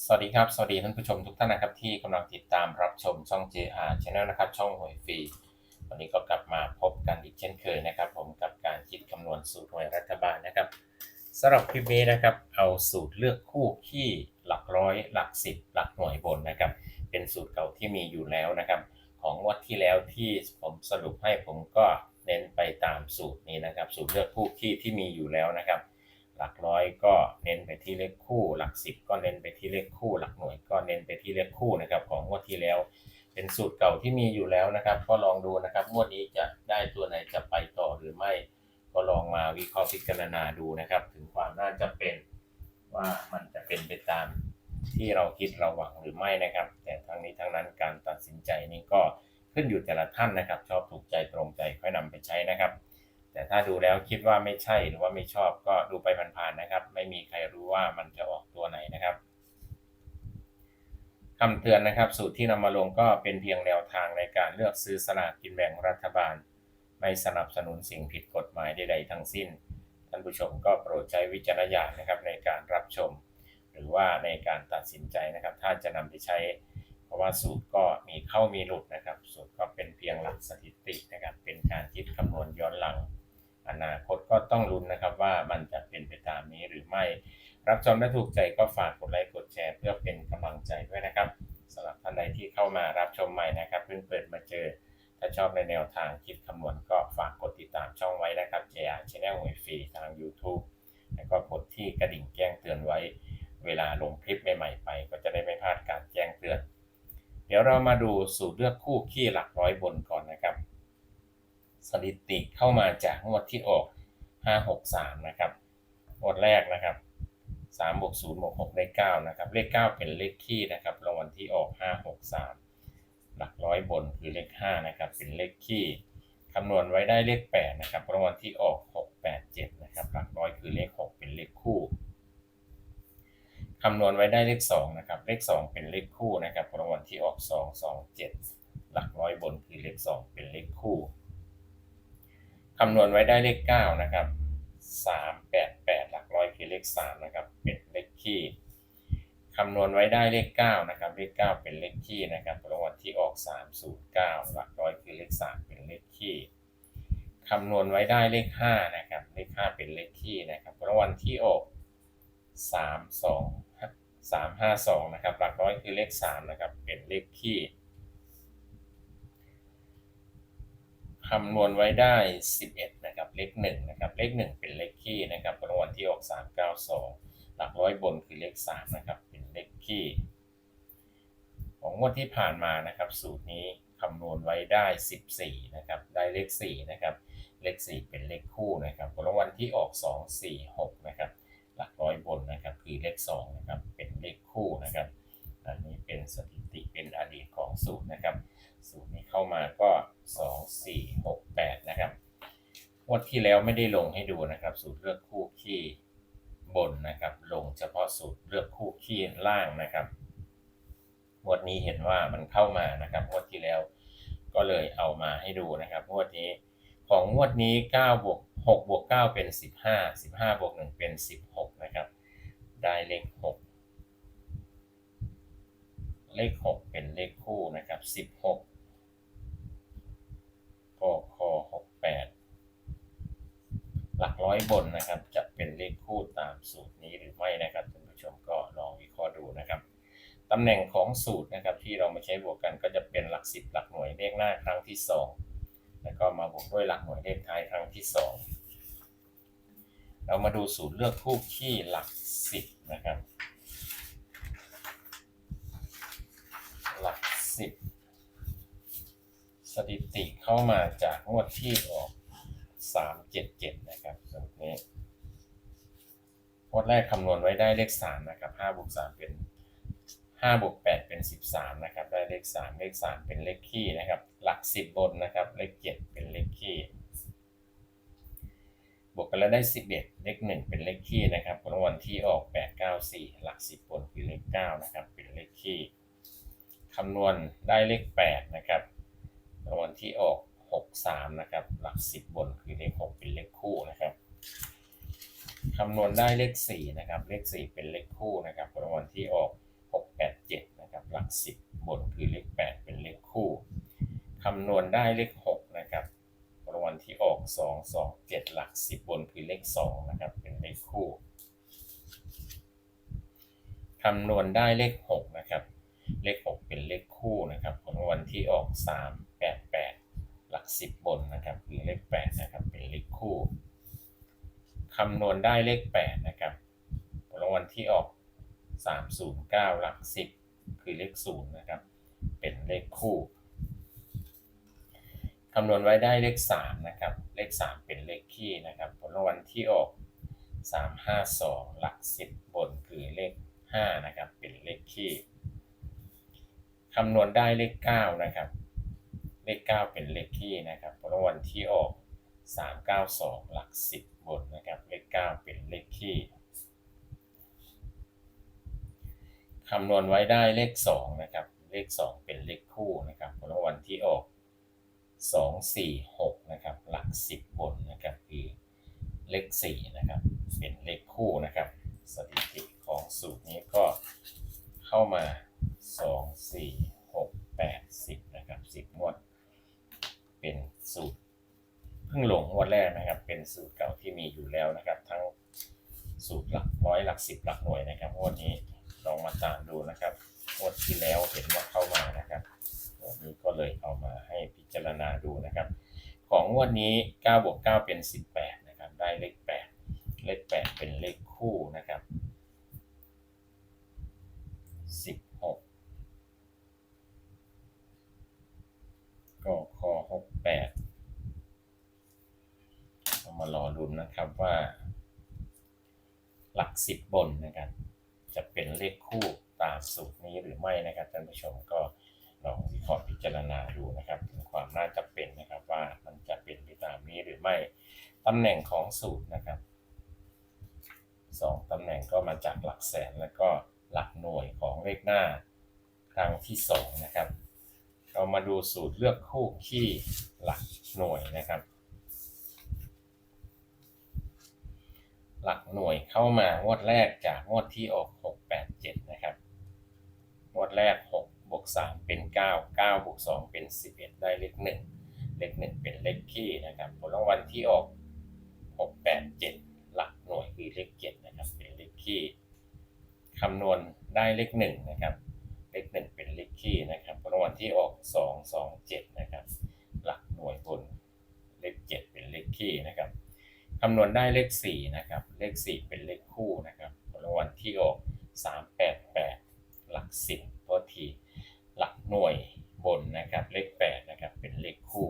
สวัสดีครับ สวัสดีท่านผู้ชมทุกท่านนะครับที่กำลังติดตามรับชมช่อง JR Channel นะครับ ช่องหวยฟรี วันนี้ก็กลับมาพบกันอีกเช่นเคยนะครับ ผมกับการคิดคำนวณสูตรหวยรัฐบาลนะครับสำหรับคลิปนี้นะครับ เอาสูตรเลือกคู่ที่หลักร้อย หลักสิบหลักหน่วยบนนะครับ เป็นสูตรเก่าที่มีอยู่แล้วนะครับ ของงวัดที่แล้วที่ผมสรุปให้ผมก็เน้นไปตามสูตรนี้นะครับ สูตรเลือกคู่ที่ที่มีอยู่แล้วนะครับ หลักร้อยก็เน้นไปที่เลขคู่ หลักสิบก็เน้นไปที่เลขคู่ หลักหน่วยก็เน้นไปที่เลขคู่นะครับของงวดที่แล้ว เป็นสูตรเก่าที่มีอยู่แล้วนะครับ ก็ลองดูนะครับงวดนี้จะได้ตัวไหนจะไปต่อหรือไม่ ก็ลองมาวิเคราะห์พิจารณาดูนะครับ ถึงความน่าจะเป็นว่ามันจะเป็นไปตามที่เราคิดเราหวังหรือไม่นะครับ แต่ทั้งนี้ทั้งนั้นการตัดสินใจนี้ก็ขึ้นอยู่แต่ละท่านนะครับ ชอบถูกใจตรงใจค่อยนำไปใช้นะครับ แต่ถ้าดูแล้วคิดว่าไม่ใช่หรือว่าไม่ชอบก็ดูไปผ่านๆนะครับ ไม่มีใครรู้ว่ามันจะออกตัวไหนนะครับคำเตือนนะครับ สูตรที่นำมาลงก็เป็นเพียงแนวทางในการเลือกซื้อสลากกินแบ่งรัฐบาล ไม่สนับสนุนสิ่งผิดกฎหมายใดๆทั้งสิ้น ท่านผู้ชมก็โปรดใช้วิจารณญาณนะครับในการรับชม หรือว่าในการตัดสินใจนะครับ ถ้าจะนำไปใช้ เพราะว่าสูตรก็มีเข้ามีหลุดนะครับ สูตรก็เป็นเพียงหลักสถิตินะครับเป็นการคิดคำนวณย้อนหลัง อนาคตก็ต้องลุ้นนะครับว่ามันจะเป็นไปตามนี้หรือไม่ รับชมและถูกใจก็ฝากกดไลค์กดแชร์เพื่อเป็นกำลังใจด้วยนะครับสำหรับท่านใดที่เข้ามารับชมใหม่นะครับเพิ่งเปิดมาเจอ ถ้าชอบในแนวทางคิดคำนวณก็ฝากกดติดตามช่องไว้นะครับ JR Channel หวยฟรีทาง YouTube แล้วก็กดที่กระดิ่งแจ้งเตือนไว้ เวลาลงคลิปใหม่ๆไป ก็จะได้ไม่พลาดการแจ้งเตือน เดี๋ยวเรามาดูสูตรเลือกคู่ขี้หลักร้อยบนก่อน สถิติเข้ามาจากงวดที่ออก 563 นะครับงวดแรกนะครับ3บวก0บวก6ได้9นะครับ เลข 9 เป็นเลขคี่นะครับรางวัลที่ออก 563 หลักร้อยบนคือเลข 5 นะครับ เป็นเลขคี่คำนวณไว้ได้เลข 8 นะครับรางวัลที่ออก 687 นะครับ หลักร้อยคือเลข 6 เป็นเลขคู่คำนวณไว้ได้เลข 2 นะครับ เลข 2 เป็นเลขคู่นะครับรางวัลที่ออก 227 หลักร้อยบนคือเลข 2 คำนวณไว้ได้เลข 9 นะครับ 388 หลักร้อยคือเลข 3 นะครับ เป็นเลขคี่คำนวณไว้ได้เลข 9 นะครับ เลข 9 เป็นเลขคี่นะครับรางวัลที่ออก 309 หลักร้อยคือเลข 3 เป็นเลขคี่คำนวณไว้ได้เลข 5 นะครับ เลข 5 เป็นเลขคี่นะครับรางวัลที่ออก 32 352 นะครับ หลักร้อยคือเลข 3 นะครับ เป็นเลขคี่ คำนวณไว้ได้ 11 นะครับ เลข1นะครับ เลข 1 เป็นเลขคี่นะครับรางวัลที่ออก 392 หลักร้อยบนคือเลข 3 นะครับ เป็นเลขคี่ ของงวดที่ผ่านมานะครับ สูตรนี้คำนวณไว้ได้ 14 นะครับ ได้เลข 4 นะครับ เลข 4 เป็นเลขคู่นะครับรางวัลที่ออก 2 4 6 นะครับ หลักร้อยบนนะครับ คือเลข 2 นะครับ เป็นเลขคู่นะครับ อันนี้เป็นสถิติ เป็นอดีตของสูตรนะครับ สูตรนี้เข้ามาก็ 2 4 6 8นะครับงวดที่แล้วไม่ได้ลงให้ดูนะครับ สูตรเลือกคู่ขี้บนนะครับ ลงเฉพาะสูตรเลือกคู่ขี้ล่างนะครับงวดนี้เห็นว่ามันเข้ามานะครับงวดที่แล้วก็เลยเอามาให้ดูนะครับงวดนี้ของงวดนี้9บวก6บวก9เป็น 15 15บวก1เป็น 16 นะครับ ได้เลข 6 เลข 6 เป็นเลขคู่นะครับ 16 กค68หลักร้อยบนนะครับ จะเป็นเลขคู่ตามสูตรนี้หรือไม่นะครับท่านผู้ชมก็ลองวิเคราะห์ดูนะครับตำแหน่งของสูตรนะครับที่เรามาใช้บวกกันก็จะเป็นหลักสิบหลักหน่วยเลขหน้าครั้งที่ 2 แล้วก็มาบวกด้วยหลักหน่วยเลขท้ายครั้งที่ 2 เรามาดูสูตรเลือกคู่ขี้หลักสิบนะครับ หลักสิบ สถิติเข้ามาจากงวดที่ออกสามเจ็ดเจ็ดนะครับสูตรนี้งวดแรกคำนวณไว้ได้เลขสามนะครับห้าบวกสามเป็นห้าบวกแปดเป็นสิบสามนะครับ ได้เลขสามเลขสามเป็นเลขคี่นะครับ หลักสิบบนนะครับ เลขเจ็ดเป็นเลขคี่บวกกันแล้วได้สิบเอ็ดเลขหนึ่งเป็นเลขคี่นะครับรางวัลที่ออกแปดเก้าสี่หลักสิบบนคือเลขเก้านะครับ เป็นเลขคี่คำนวณได้เลขแปดนะครับ รางวัลที่ออก 6 3 นะครับ หลัก 10 บนคือเลข 6 เป็นเลขคู่นะครับคำนวณได้เลข 4 นะครับ เลข 4 เป็นเลขคู่นะครับรางวัลที่ออกสิบบนคือเลขแปดเป็นเลขคู่คำนวณได้เลขหกนะครับรางวัลที่ออกสองสองเจ็ดหลักสิบบนคือเลขสองนะครับ เป็นเลขคู่คำนวณได้เลขหกนะครับ เลขหกเป็นเลขคู่นะครับของรางวัลที่ออกสามแปดแปดหลักสิบบนนะครับคือเลขแปดนะครับเป็นเลขคู่คำนวณได้เลขแปดนะครับรางวัลที่ออกสามศูนย์เก้าหลักสิบคือเลขศูนย์นะครับ เป็นเลขคู่คำนวณไว้ได้เลขสามนะครับ เลขสามเป็นเลขคี่นะครับ ผลรางวัลที่ออกสามห้าสองหลักสิบบนคือเลขห้านะครับ เป็นเลขคี่ คำนวณได้เลขเก้านะครับ เลขเก้าเป็นเลขคี่นะครับผลรางวัลที่ออกสามเก้าสองหลักสิบบนนะครับ เลขเก้าเป็นเลขคี่คำนวณไว้ได้เลขสองนะครับ เลขสองเป็นเลขคู่นะครับผลรางวัลที่ออกสองสี่หกนะครับ หลักสิบบนนะครับ คือเลขสี่นะครับ เป็นเลขคู่นะครับ สถิติของสูตรนี้ก็เข้ามาสองสี่หกแปดสิบนะครับสิบงวด เป็นสูตรเพิ่งลงงวดแรกนะครับ เป็นสูตรเก่าที่มีอยู่แล้วนะครับ ทั้งสูตรหลักร้อยหลัก สิบหลักหน่วยนะครับงวดนี้ลองมาตามดูนะครับงวดที่แล้วเห็นว่าเข้ามานะครับวันนี้ก็เลยเอามาให้พิจารณาดูนะครับ ของงวดนี้9บวก9เป็น 18นะครับได้เลข 8 เลข 8 เป็นเลขคู่นะครับ 16 ก็คอ68เอามารอลุ้นนะครับว่า หลัก10บนนะครับ จะเป็นเลขคู่ตามสูตรนี้หรือไม่นะครับท่านผู้ชมก็ลองวิเคราะห์พิจารณาดูนะครับถึงความน่าจะเป็นนะครับว่ามันจะเป็นไปตามนี้หรือไม่ตำแหน่งของสูตรนะครับสองตำแหน่งก็มาจากหลักแสนแล้วก็หลักหน่วยของเลขหน้าครั้งที่สองนะครับ เรามาดูสูตรเลือกคู่ขี้หลักหน่วยนะครับ หลักหน่วยเข้ามางวดแรกจากงวดที่ออก 687 นะครับ งวดแรก 6 บวก 3 เป็น 9 9 บวก 2 เป็น 11 ได้เลข 1 เลข 1 เป็นเลขคี่นะครับ ผลรางวัลที่ออก 6 8 7 หลักหน่วยคือเลข7นะครับ เป็นเลขคี่คำนวณได้เลข 1 นะครับ เลข 1 เป็นเลขคี่นะครับ ผลรางวัลที่ออก 2 2 7 นะครับ หลักหน่วยบนเลข 7 เป็นเลขคี่นะครับ คำนวณได้เลข4นะครับ เลข 4 เป็นเลขคู่นะครับผลรางวัลที่ออก388 หลัก 10โทษที หลักหน่วยบนนะครับ เลข 8 นะครับ เป็นเลขคู่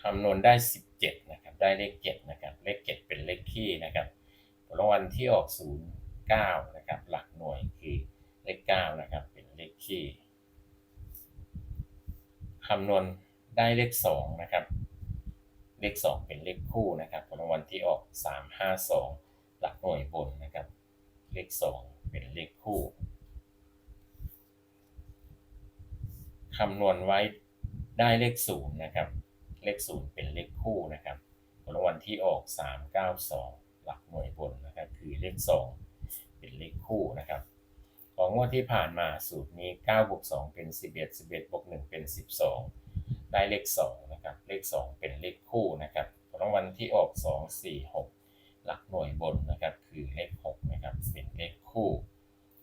คำนวณได้ 17 นะครับ ได้เลข 7 นะครับ เลข 7 เป็นเลขคี่นะครับผลรางวัลที่ออก 09 นะครับ หลักหน่วยคือเลข 9 นะครับ เป็นเลขคี่คำนวณได้เลข 2 นะครับ เลข 2 เป็นเลขคู่นะครับผลรางวัลที่ออก 352 หลักหน่วยบนนะครับ เลข 2 เป็นเลขคู่คำนวณไว้ได้เลข 0 นะครับ เลข 0 เป็นเลขคู่นะครับผลรางวัลที่ออก 392 หลักหน่วยบนนะครับ คือเลข 2 เป็นเลขคู่นะครับของงวดที่ผ่านมาสูตรนี้9บวก2เป็น 11 11บวก1เป็น 12 ได้เลข 2 นะครับเลข 2 เป็นเลขคู่นะครับรางวัลที่ออก 2 4 6 หลักหน่วยบนนะครับคือเลข6นะครับเป็นเลขคู่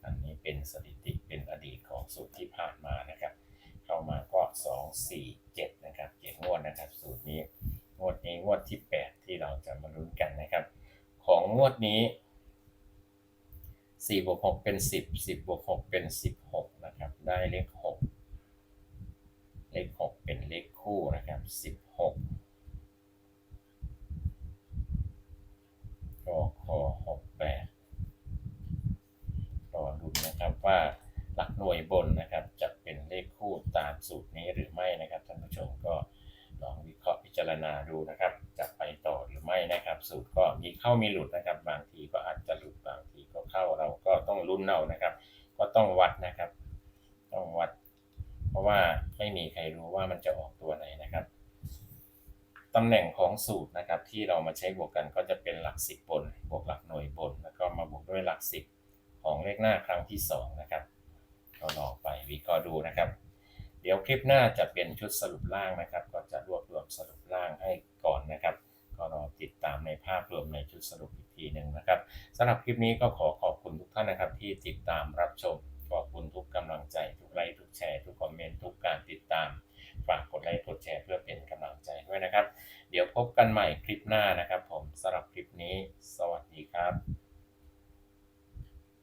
อันนี้เป็นสถิติเป็นอดีตของสูตรที่ผ่านมานะครับเข้ามาก็ 2 4 7นะครับเจ็ดงวดนะครับสูตรนี้งวดนี้งวดที่ 8 ที่เราจะมาลุ้นกันนะครับ ของงวดนี้4บวก6เป็น 10 10บวก6เป็น 16นะครับได้เลข 6 เลข 6 เป็นเลข คู่นะครับ 16ก็คอ68รอดูนะครับว่าหลักหน่วยบนนะครับจะเป็นเลขคู่ตามสูตรนี้หรือไม่นะครับท่านผู้ชมก็ลองวิเคราะห์พิจารณาดูนะครับ จะไปต่อหรือไม่นะครับ สูตรก็มีเข้ามีหลุดนะครับบาง จะออกตัวไหนนะครับตำแหน่งของสูตรนะครับ ที่เรามาใช้บวกกันก็จะเป็นหลักสิบบน บวกหลักหน่วยบน แล้วก็มาบวกด้วยหลักสิบของเลขหน้าครั้งที่สองนะครับก็ลองไปวิเคราะห์ดูนะครับ เดี๋ยวคลิปหน้าจะเป็นชุดสรุปล่างนะครับ ก็จะรวบรวมสรุปล่างให้ก่อนนะครับ ก็รอติดตามในภาพรวมในชุดสรุปอีกทีหนึ่งนะครับสำหรับคลิปนี้ก็ขอขอบคุณทุกท่านนะครับ ที่ติดตามรับชมขอบคุณทุกกำลังใจทุกไลค์ทุกแชร์ทุก พบกันใหม่คลิปหน้านะครับผมสำหรับ